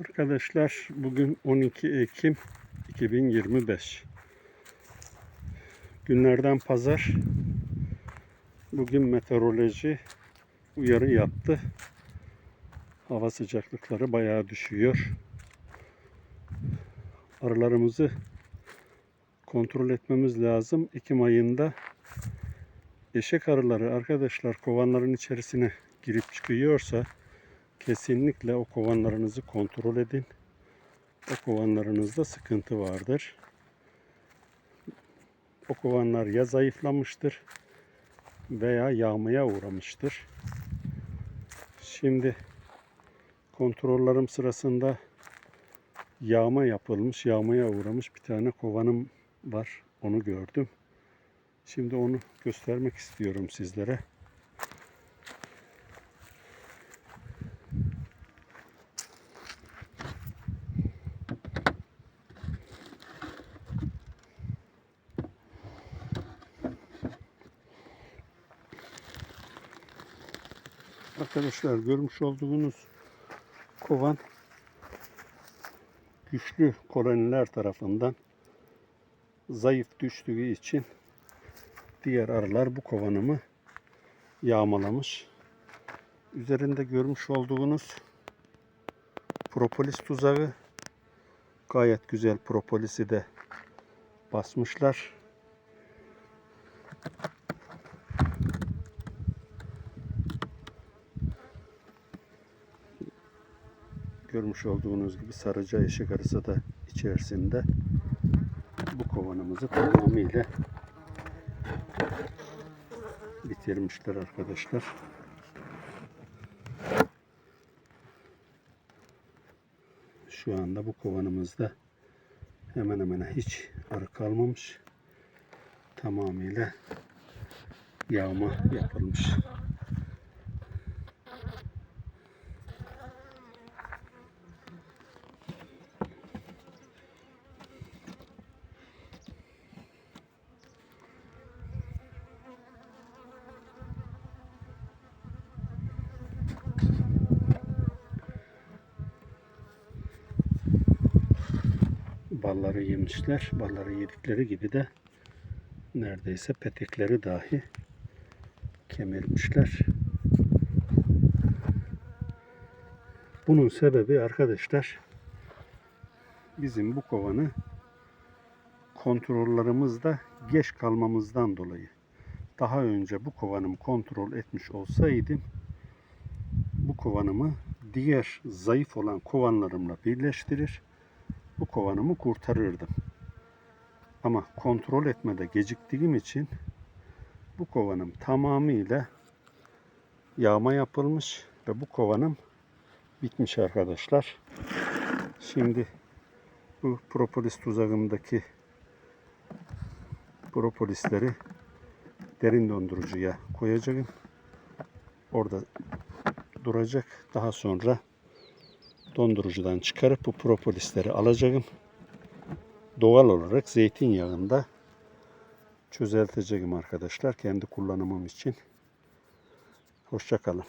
Arkadaşlar bugün 12 Ekim 2025. Günlerden pazar. Bugün meteoroloji uyarı yaptı. Hava sıcaklıkları bayağı düşüyor. Arılarımızı kontrol etmemiz lazım. Ekim ayında eşek arıları arkadaşlar kovanların içerisine girip çıkıyorsa kesinlikle o kovanlarınızı kontrol edin. O kovanlarınızda sıkıntı vardır. O kovanlar ya zayıflamıştır veya yağmaya uğramıştır. Şimdi kontrollerim sırasında yağma yapılmış, yağmaya uğramış bir tane kovanım var. Onu gördüm. Şimdi onu göstermek istiyorum sizlere. Arkadaşlar görmüş olduğunuz kovan güçlü koloniler tarafından zayıf düştüğü için diğer arılar bu kovanımı yağmalamış. Üzerinde görmüş olduğunuz propolis tuzağı gayet güzel propolisi de basmışlar. Görmüş olduğunuz gibi sarıca eşek arısı da içerisinde bu kovanımızı tamamıyla bitirmişler arkadaşlar. Şu anda bu kovanımızda hemen hemen hiç arı kalmamış. Tamamıyla yağma yapılmış. Balları yemişler. Balları yedikleri gibi de neredeyse petekleri dahi kemirmişler. Bunun sebebi arkadaşlar bizim bu kovanı kontrollerimizde geç kalmamızdan dolayı. Daha önce bu kovanımı kontrol etmiş olsaydım bu kovanımı diğer zayıf olan kovanlarımla birleştirir bu kovanımı kurtarırdım. Ama kontrol etmede geciktiğim için bu kovanım tamamıyla yağma yapılmış ve bu kovanım bitmiş arkadaşlar. Şimdi bu propolis tuzağımdaki propolisleri derin dondurucuya koyacağım. Orada duracak. Daha sonra dondurucudan çıkarıp bu propolisleri alacağım. Doğal olarak zeytinyağında çözelteceğim arkadaşlar kendi kullanımım için. Hoşçakalın.